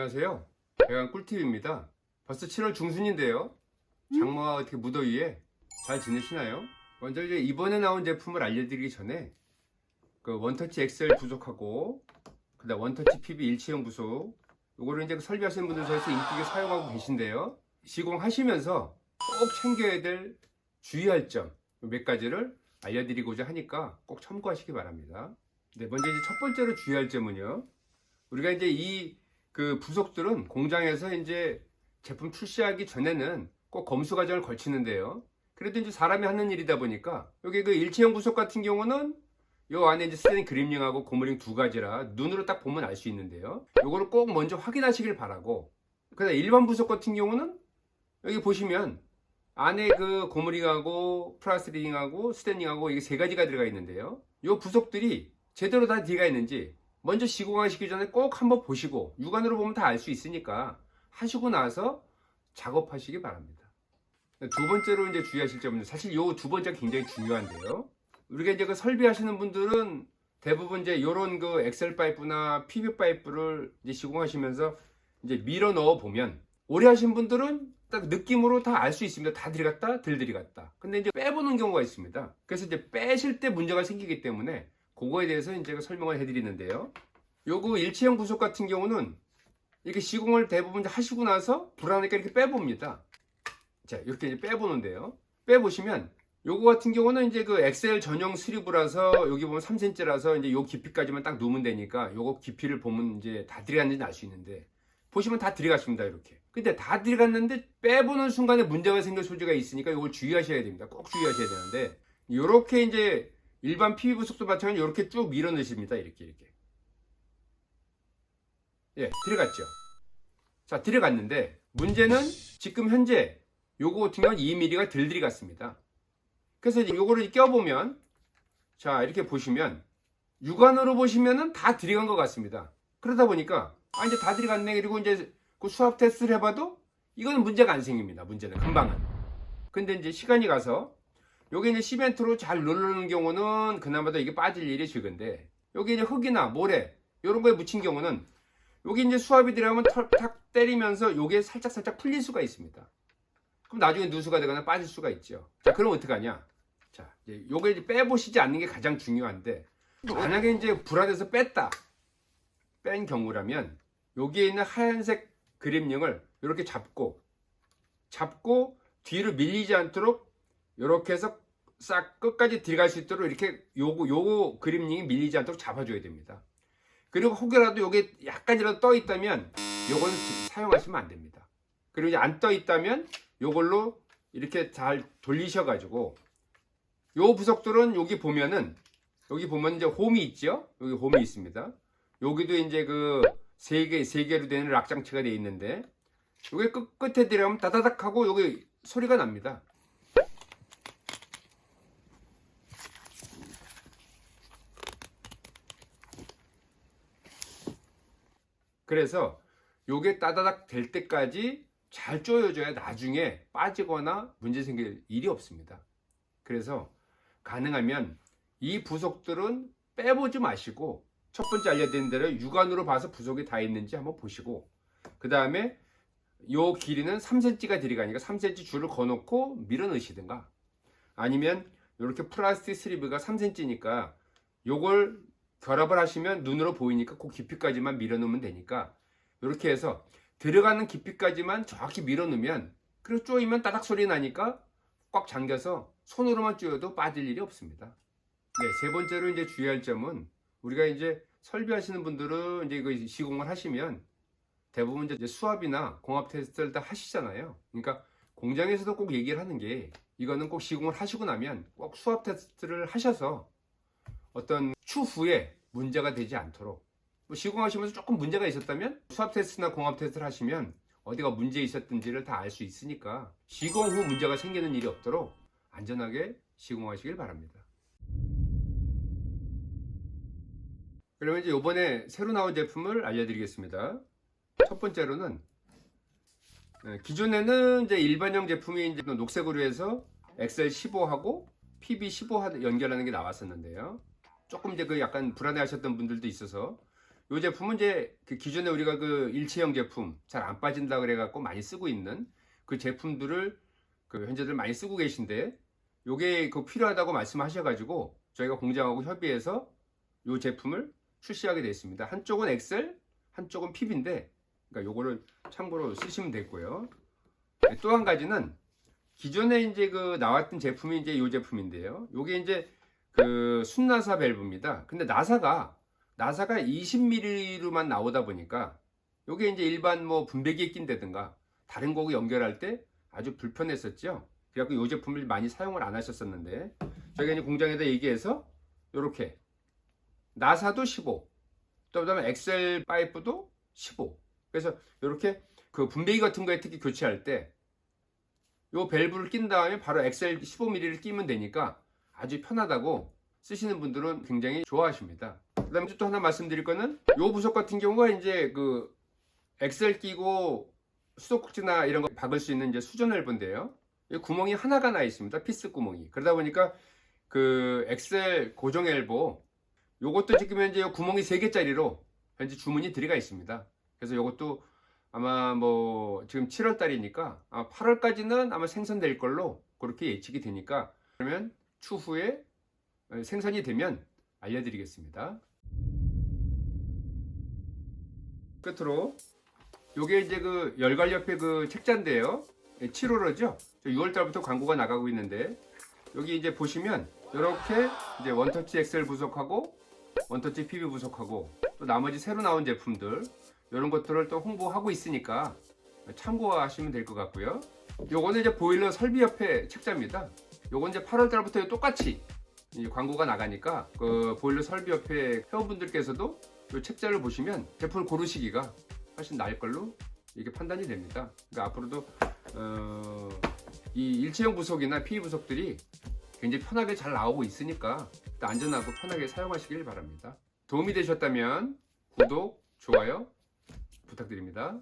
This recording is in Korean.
안녕하세요. 대강 꿀팁입니다. 벌써 7월 중순인데요. 장마와 어떻게 무더위에 잘 지내시나요? 먼저 이제 이번에 나온 제품을 알려드리기 전에 그 원터치 엑셀 부속하고 그다음 원터치 PB 일체형 부속 요거를 이제 그 설비하시는 분들 중에서 인기 있게 사용하고 계신데요. 시공하시면서 꼭 챙겨야 될 주의할 점 몇 가지를 알려드리고자 하니까 꼭 참고하시기 바랍니다. 네, 먼저 이제 첫 번째로 주의할 점은요. 우리가 이제 이 그 부속들은 공장에서 이제 제품 출시하기 전에는 꼭 검수 과정을 거치는데요. 그래도 이제 사람이 하는 일이다 보니까 여기 그 일체형 부속 같은 경우는 요 안에 이제 쓰는 그림링하고 고무링 두 가지라 눈으로 딱 보면 알 수 있는데요. 요거를 꼭 먼저 확인하시길 바라고. 그다음 일반 부속 같은 경우는 여기 보시면 안에 그 고무링하고 플라스틱하고 스탠딩하고 이게 세 가지가 들어가 있는데요. 요 부속들이 제대로 다 들어가 있는지 먼저 시공하시기 전에 꼭 한번 보시고 육안으로 보면 다 알 수 있으니까 하시고 나서 작업하시기 바랍니다. 두 번째로 이제 주의하실 점은 사실 요 두 번째가 굉장히 중요한데요. 우리가 이제 그 설비하시는 분들은 대부분 이제 요런 그 엑셀 파이프나 PB 파이프를 이제 시공하시면서 이제 밀어 넣어 보면 오래 하신 분들은 딱 느낌으로 다 알 수 있습니다. 다 들어갔다, 덜 들어갔다. 근데 이제 빼보는 경우가 있습니다. 그래서 이제 빼실 때 문제가 생기기 때문에 그거에 대해서 이제 그 설명을 해드리는데요. 요거 일체형 부속 같은 경우는 이렇게 시공을 대부분 하시고 나서 불안하니까 이렇게 빼봅니다. 자, 이렇게 이제 빼보는데요. 빼보시면 요거 같은 경우는 이제 그 엑셀 전용 스리브라서 여기 보면 3cm라서 이제 요 깊이까지만 딱 놓으면 되니까 요거 깊이를 보면 이제 다 들어갔는지 알 수 있는데 보시면 다 들어갔습니다 이렇게 근데 다 들어갔는데 빼보는 순간에 문제가 생길 소지가 있으니까 이걸 주의하셔야 됩니다 꼭 주의하셔야 되는데 요렇게 이제 일반 PB 부속도 마찬가지로 이렇게 쭉 밀어 넣으십니다. 이렇게 이렇게. 예 들어갔죠? 자 들어갔는데 문제는 지금 현재 요거 같은 경우는 2mm가 덜 들어갔습니다. 그래서 이제 요거를 껴보면 자 이렇게 보시면 육안으로 보시면은 다 들어간 것 같습니다. 그러다 보니까 아 이제 다 들어갔네. 그리고 이제 그 수압 테스트를 해봐도 이거는 문제가 안 생깁니다. 문제는 금방은. 근데 이제 시간이 가서 여기 이제 시멘트로 잘 누르는 경우는 그나마도 이게 빠질 일이 적은데 여기 이제 흙이나 모래 이런 거에 묻힌 경우는 여기 이제 수압이 들어가면 탁, 탁 때리면서 요게 살짝 살짝 풀릴 수가 있습니다. 그럼 나중에 누수가 되거나 빠질 수가 있죠. 자 그럼 어떡하냐? 자 이제 요게 이제 빼보시지 않는 게 가장 중요한데 만약에 이제 불안해서 뺐다 뺀 경우라면 여기에 있는 하얀색 그림링을 이렇게 잡고 잡고 뒤로 밀리지 않도록 이렇게 해서 싹 끝까지 들어갈 수 있도록 이렇게 요거 요거 그림링이 밀리지 않도록 잡아줘야 됩니다. 그리고 혹여라도 요게 약간이라도 떠 있다면 요거는 사용하시면 안 됩니다. 그리고 이제 안 떠 있다면 요걸로 이렇게 잘 돌리셔가지고 요 부속들은 여기 보면은 여기 보면 이제 홈이 있죠. 여기 홈이 있습니다. 여기도 이제 그 세 개, 세 개로 되는 락장치가 되어 있는데, 요게 끝, 끝에 들어가면 다다닥 하고 여기 소리가 납니다. 그래서 요게 따다닥 될 때까지 잘 조여줘야 나중에 빠지거나 문제 생길 일이 없습니다. 그래서 가능하면 이 부속들은 빼보지 마시고 첫 번째 알려드린 대로 육안으로 봐서 부속이 다 있는지 한번 보시고 그 다음에 요 길이는 3cm가 들어가니까 3cm 줄을 거놓고 밀어 넣으시든가 아니면 이렇게 플라스틱 슬리브가 3cm니까 요걸 결합을 하시면 눈으로 보이니까 그 깊이까지만 밀어 넣으면 되니까 이렇게 해서 들어가는 깊이까지만 정확히 밀어 넣으면 그리고 쪼이면 따닥 소리 나니까 꽉 잠겨서 손으로만 쪼여도 빠질 일이 없습니다. 네, 세 번째로 이제 주의할 점은 우리가 이제 설비하시는 분들은 이제 그 시공을 하시면 대부분 이제 수압이나 공합 테스트를 다 하시잖아요. 그러니까 공장에서도 꼭 얘기를 하는 게 이거는 꼭 시공을 하시고 나면 꼭 수압 테스트를 하셔서 어떤 추후에 문제가 되지 않도록 뭐 시공하시면서 조금 문제가 있었다면 수압 테스트나 공합 테스트를 하시면 어디가 문제 있었든지를 다 알 수 있으니까 시공 후 문제가 생기는 일이 없도록 안전하게 시공하시길 바랍니다. 그러면 이제 이번에 새로 나온 제품을 알려드리겠습니다. 첫 번째로는 네, 기존에는 이제 일반형 제품이 이제 녹색으로 해서 엑셀 15하고 PB 15 연결하는 게 나왔었는데요. 조금 이제 그 약간 불안해하셨던 분들도 있어서 이 제품은 이제 그 기존에 우리가 그 일체형 제품 잘 안 빠진다 그래갖고 많이 쓰고 있는 그 제품들을 그 현재들 많이 쓰고 계신데 요게 그 필요하다고 말씀하셔가지고 저희가 공장하고 협의해서 요 제품을 출시하게 됐습니다. 한쪽은 엑셀, 한쪽은 핍인데 그러니까 요거를 참고로 쓰시면 되고요. 또 한 가지는 기존에 이제 그 나왔던 제품이 이제 요 제품인데요. 요게 이제 그 순나사 밸브입니다. 근데 나사가 나사가 20mm로만 나오다 보니까 요게 이제 일반 뭐 분배기에 낀다든가 다른 거하고 연결할 때 아주 불편했었죠. 그래갖고 요 제품을 많이 사용을 안 하셨었는데 저희가 이제 공장에다 얘기해서 요렇게 나사도 15, 또 그다음에 엑셀 파이프도 15. 그래서 요렇게 그 분배기 같은 거에 특히 교체할 때 요 밸브를 낀 다음에 바로 엑셀 15mm를 끼면 되니까 아주 편하다고 쓰시는 분들은 굉장히 좋아하십니다. 그 다음에 또 하나 말씀드릴 거는 요 부속 같은 경우가 이제 그 엑셀 끼고 수도꼭지나 이런 거 박을 수 있는 이제 수전 밸브인데요. 이 구멍이 하나가 나 있습니다. 피스 구멍이. 그러다 보니까 그 엑셀 고정 엘보 요것도 지금 현재 요 구멍이 3개짜리로 현재 주문이 들어가 있습니다. 그래서 요것도 아마 뭐 지금 7월 달이니까 아마 8월까지는 아마 생산될 걸로 그렇게 예측이 되니까 그러면 추후에 생산이 되면 알려드리겠습니다. 끝으로 요게 이제 그 열관옆에 그 책자인데요. 7월호죠. 6월 달부터 광고가 나가고 있는데 여기 이제 보시면 이렇게 이제 원터치 엑셀 부속하고 원터치 PB 부속하고 또 나머지 새로 나온 제품들 이런 것들을 또 홍보하고 있으니까 참고하시면 될 것 같고요. 요거는 이제 보일러 설비 협회 책자입니다. 요건 이제 8월 달부터 똑같이 이 광고가 나가니까 그 보일러 설비 협회 회원분들께서도 이 책자를 보시면 제품을 고르시기가 훨씬 나을 걸로 이게 판단이 됩니다. 그러니까 앞으로도 어, 이 일체형 부속이나 PE 부속들이 굉장히 편하게 잘 나오고 있으니까 안전하고 편하게 사용하시길 바랍니다. 도움이 되셨다면 구독, 좋아요 부탁드립니다.